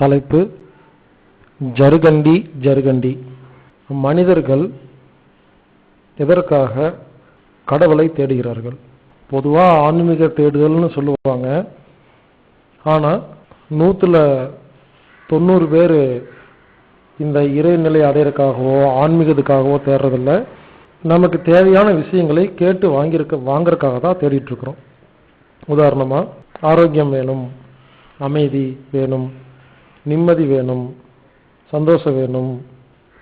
தலைப்பு ஜருகண்டி ஜருகண்டி. மனிதர்கள் எதற்காக கடவுளை தேடுகிறார்கள்? பொதுவாக ஆன்மீக தேடுதல்னு சொல்லுவாங்க. ஆனால் நூற்றில் தொண்ணூறு பேர் இந்த இறைநிலை அடையிறதுக்காகவோ ஆன்மீகத்துக்காகவோ தேடுறதில்ல. நமக்கு தேவையான விஷயங்களை கேட்டு வாங்கியிருக்க வாங்குறதுக்காக தான் தேடிட்டுருக்குறோம் உதாரணமாக ஆரோக்கியம் வேணும் அமைதி வேணும் நிம்மதி வேணும் சந்தோஷம் வேணும்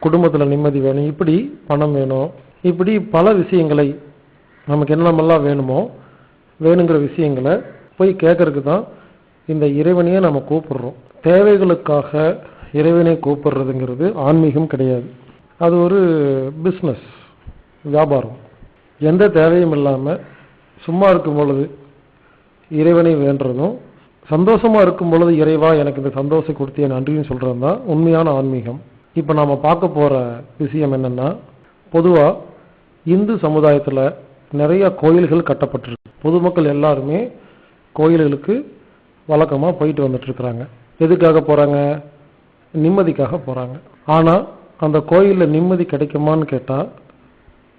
குடும்பத்தில் நிம்மதி வேணும் இப்படி பணம் வேணும் இப்படி பல விஷயங்களை நமக்கு என்னென்னமெல்லாம் வேணுமோ வேணுங்கிற விஷயங்களை போய் கேட்கறதுக்கு தான் இந்த இறைவனையே நம்ம கூப்பிடுறோம். தேவைகளுக்காக இறைவனை கூப்பிடுறதுங்கிறது ஆன்மீகம் கிடையாது. அது ஒரு பிஸ்னஸ் வியாபாரம். எந்த தேவையும் இல்லாமல் சும்மா இருக்கும் பொழுது இறைவனை வேண்டுறதும் சந்தோஷமாக இருக்கும் பொழுது இறைவா எனக்கு இந்த சந்தோஷம் கொடுத்திய நன்றின்னு சொல்கிறது தான் உண்மையான ஆன்மீகம். இப்போ நாம் பார்க்க போகிற விஷயம் என்னென்னா பொதுவாக இந்து சமுதாயத்தில் நிறைய கோயில்கள் கட்டப்பட்டிருக்கு. பொதுமக்கள் எல்லாருமே கோயில்களுக்கு வழக்கமாக போயிட்டு வந்துட்டுருக்குறாங்க. எதுக்காக போகிறாங்க நிம்மதிக்காக போகிறாங்க ஆனால் அந்த கோயிலில் நிம்மதி கிடைக்குமான்னு கேட்டால்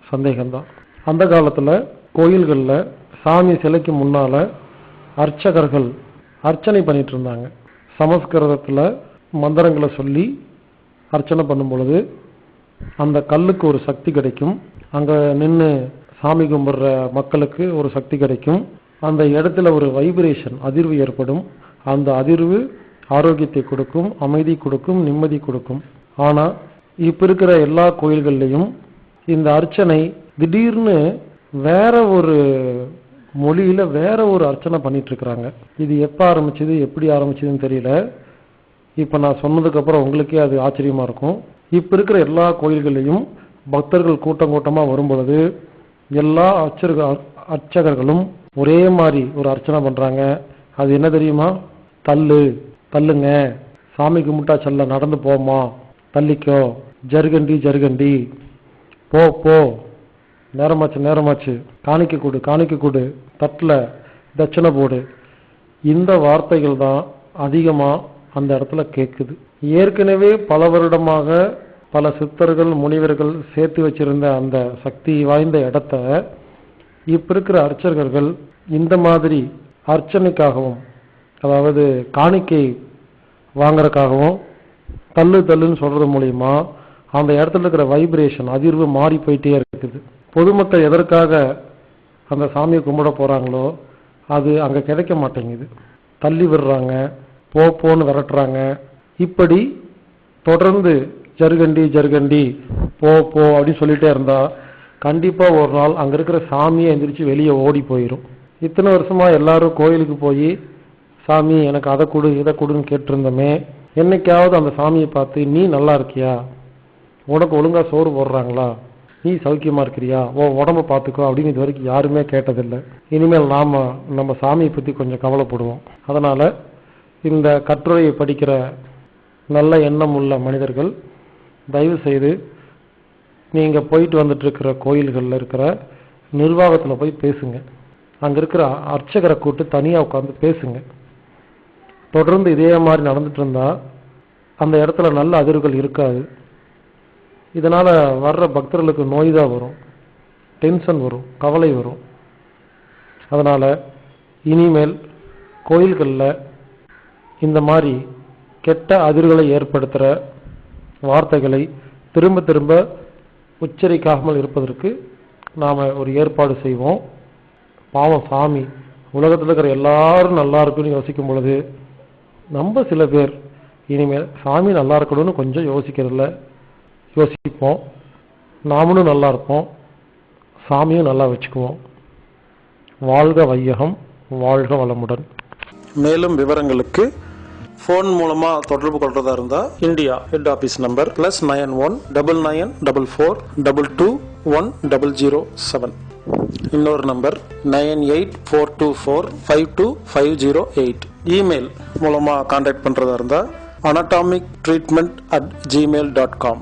சந்தேகம்தான். அந்த காலத்தில் கோயில்களில் சாமி சிலைக்கு முன்னால் அர்ச்சகர்கள் அர்ச்சனை பண்ணிட்டு இருந்தாங்க சமஸ்கிருதத்தில் மந்திரங்களை சொல்லி அர்ச்சனை பண்ணும் பொழுது அந்த கல்லுக்கு ஒரு சக்தி கிடைக்கும். அங்கே நின்று சாமி கும்பிடுற மக்களுக்கு ஒரு சக்தி கிடைக்கும். அந்த இடத்துல ஒரு வைப்ரேஷன் அதிர்வு ஏற்படும். அந்த அதிர்வு ஆரோக்கியத்தை கொடுக்கும் அமைதி கொடுக்கும் நிம்மதி கொடுக்கும். ஆனால் இப்போ இருக்கிற எல்லா கோயில்கள்லையும் இந்த அர்ச்சனை திடீர்னு வேற ஒரு மொழியில் வேற ஒரு அர்ச்சனை பண்ணிட்டு இருக்கிறாங்க இது எப்போ ஆரம்பிச்சது எப்படி ஆரம்பிச்சதுன்னு தெரியல. இப்போ நான் சொன்னதுக்கப்புறம் உங்களுக்கே அது ஆச்சரியமாக இருக்கும். இப்போ இருக்கிற எல்லா கோயில்களையும் பக்தர்கள் கூட்டம் கூட்டமாக வரும் பொழுது எல்லா அர்ச்சக அர்ச்சகர்களும் ஒரே மாதிரி ஒரு அர்ச்சனை பண்ணுறாங்க அது என்ன தெரியுமா? தள்ளு தள்ளுங்க. சாமி கும்பிட்டா செல்ல நடந்து போமா தள்ளிக்கோ. ஜருகண்டி ஜருகண்டி. போ போ. நேரமாச்சு நேரமாச்சு. காணிக்க கொடு காணிக்க கொடு. தட்டில் தட்சணை போடு. இந்த வார்த்தைகள் தான் அதிகமாக அந்த இடத்துல கேட்குது ஏற்கனவே பல வருடமாக பல சித்தர்கள் முனிவர்கள் சேர்த்து வச்சிருந்த அந்த சக்தி வாய்ந்த இடத்த இப்போ இருக்கிற அர்ச்சகர்கள் இந்த மாதிரி அர்ச்சனைக்காகவும் அதாவது காணிக்கை வாங்குறதுக்காகவும் தள்ளு தள்ளுன்னு சொல்கிறது மூலிமா அந்த இடத்துல இருக்கிற வைப்ரேஷன் அதிர்வு மாறி போயிட்டே இருக்குது. பொதுமக்கள் எதற்காக அந்த சாமியை கும்பிட போகிறாங்களோ அது அங்கே கிடைக்க மாட்டேங்குது. தள்ளி விடுறாங்க போ போன்னு விரட்டுறாங்க. இப்படி தொடர்ந்து ஜருகண்டி ஜருகண்டி போ போ அப்படின்னு சொல்லிகிட்டே இருந்தால் கண்டிப்பாக ஒரு நாள் அங்கே இருக்கிற சாமியை எந்திரிச்சு வெளியே ஓடி போயிடும் இத்தனை வருஷமாக எல்லாரும் கோயிலுக்கு போய் சாமி எனக்கு அதை கொடு இதை கொடுன்னு கேட்டிருந்தோமே. என்னைக்காவது அந்த சாமியை பார்த்து நீ நல்லா இருக்கியா? உனக்கு ஒழுங்காக சோறு போடுறாங்களா? நீ சௌக்கியமா இருக்கிறியா? ஓ உடம்ப பார்த்துக்கோ அப்படின்னு இது வரைக்கும் யாருமே கேட்டதில்லை. இனிமேல் நாம நம்ம சாமியை பத்தி கொஞ்சம் கவலைப்படுவோம். அதனால இந்த கட்டுரையை படிக்கிற நல்ல எண்ணம் உள்ள மனிதர்கள் தயவு செய்து நீங்க போயிட்டு வந்துட்டு இருக்கிற கோயில்களில் இருக்கிற நிர்வாகத்துல போய் பேசுங்க. அங்க இருக்கிற அர்ச்சகரை கூட்டு தனியா உட்காந்து பேசுங்க. தொடர்ந்து இதே மாதிரி நடந்துட்டு இருந்தா அந்த இடத்துல நல்ல அதிர்வுகள் இருக்காது. இதனால் வர்ற பக்தர்களுக்கு நோய் தான் வரும். டென்ஷன் வரும். கவலை வரும். அதனால் இனிமேல் கோயில்களில் இந்த மாதிரி கெட்ட அதிர்களை ஏற்படுத்துகிற வார்த்தைகளை திரும்ப திரும்ப உச்சரிக்காமல் இருப்பதற்கு நாம் ஒரு ஏற்பாடு செய்வோம். பாவம் சாமி உலகத்தில் இருக்கிற எல்லாரும் நல்லா இருக்குன்னு யோசிக்கும் பொழுது நம்ம சில பேர் இனிமேல் சாமி நல்லா இருக்கணும்னு கொஞ்சம் யோசிக்கிறதில்ல. யோசிப்போம். நாமளும் நல்லா இருப்போம். சாமியும் நல்லா வச்சுக்குவோம். வாழ்க வையகம் வாழ்க வளமுடன். மேலும் விவரங்களுக்கு ஃபோன் மூலமாக தொடர்பு கொள்றதா இருந்தால் India head office number plus nine one double nine double four double two one double zero seven இன்னொரு number nine eight four two four five two five zero eight email மூலமாக கான்டாக்ட் பண்ணுறதா இருந்தால் anatomic treatment at Gmail dot com